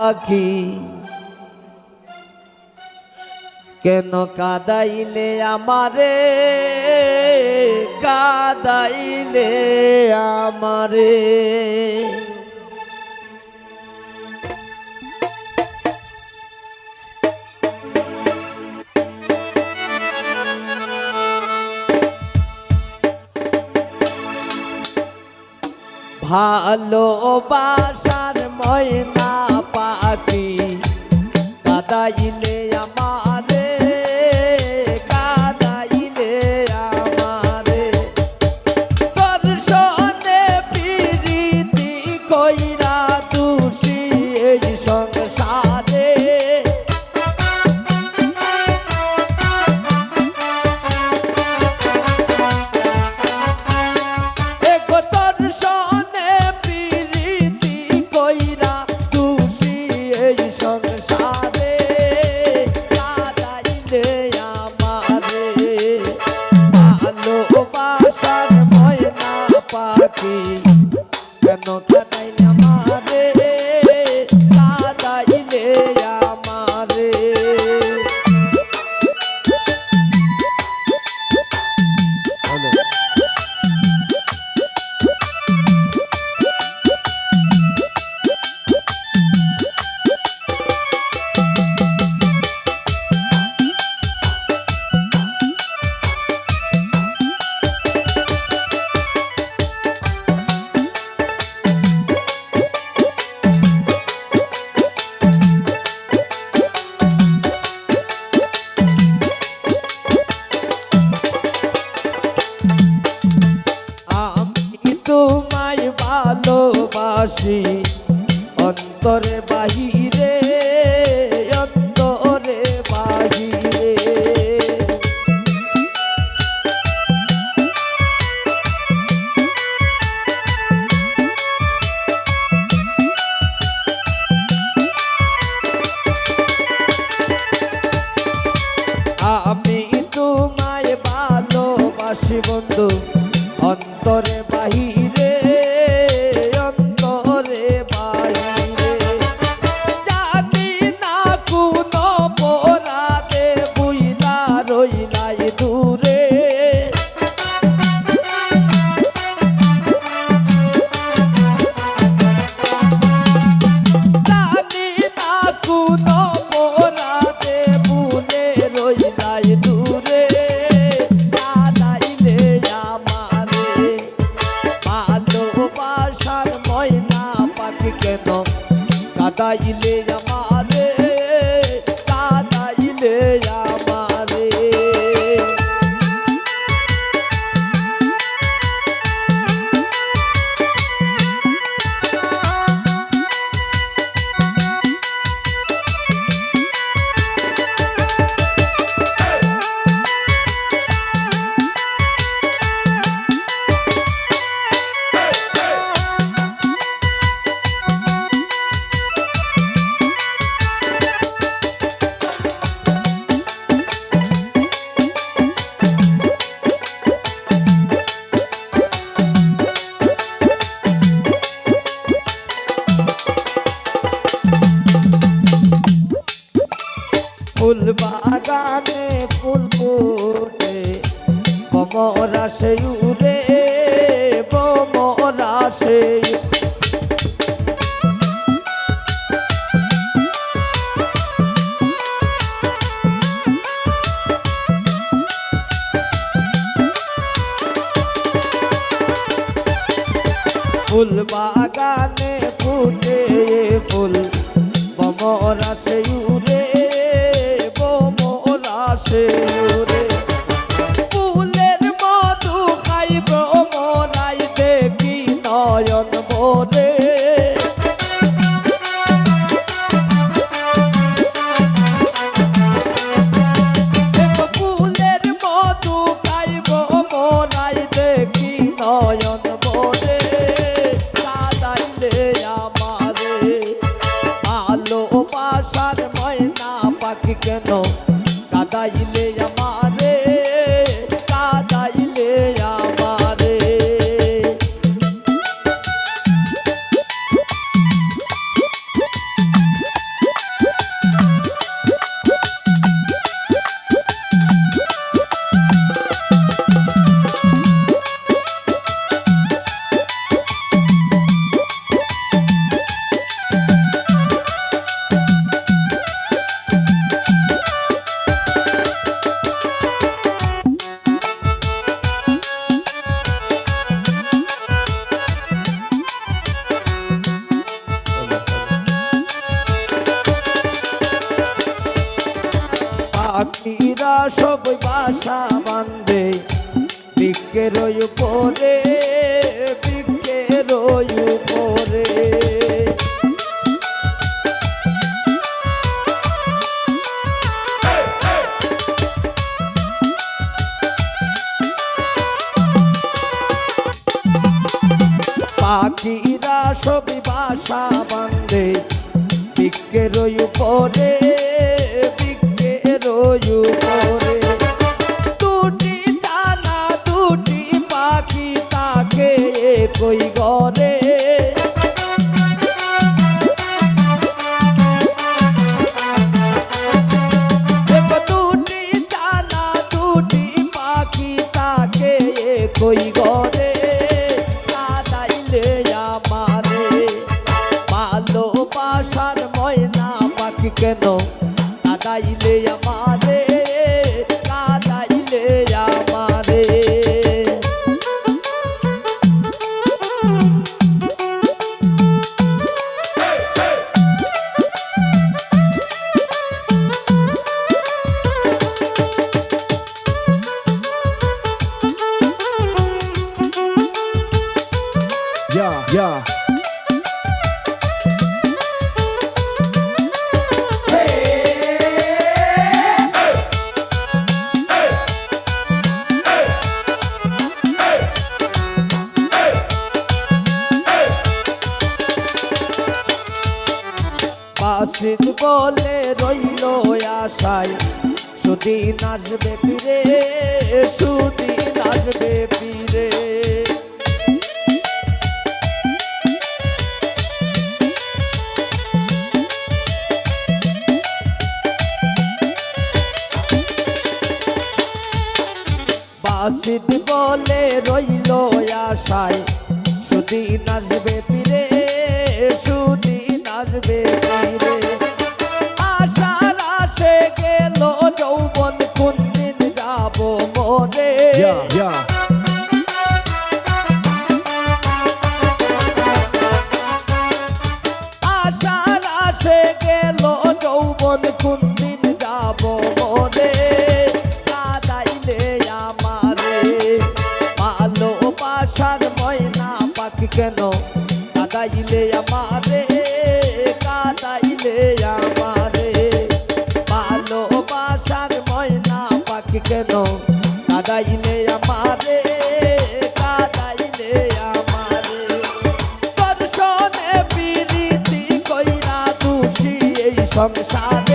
পাখি কেন কাদাইলে আমারে? কাদাইলে আমারে। ভালোবাসার ময়না পাপি কাদাইলে বন্ধু অন্তর তাইলে ফুল বাগানে ফুল ফুটে। বমরা সে উরে বমরা সে ফুল বাগান সব বাসা বান্ধে বিকের উপরে বিকের উপরে। পাখিরা সব বাসা বান্ধে বিকের উপরে বিকের উপরে। কেন কাদাইলে আমারে কাদাইলে আমারে Yeah, বাসিত বলে রইল আশায়। সুদিন আসবে ফিরে, সুদিন আসবে ফিরে। বাসিত বলে রইল আশায়, সুদিন আসবে ফিরে, সুদিন আসবে Yeah, yeah. আশার আসে গেল যৌবন কোন দিন যাব মরে কাদাইলে আমারে। ভালোবাসার ময়না পাখি কেন? কাদাইলে আমারে কাদাইলে আমারে। ভালোবাসার ময়না পাখি কেন? কাদাইলে আমারে কাদাইলে আমারে। দর্শনে বিরীতি কইরা দোষী এই সংসার।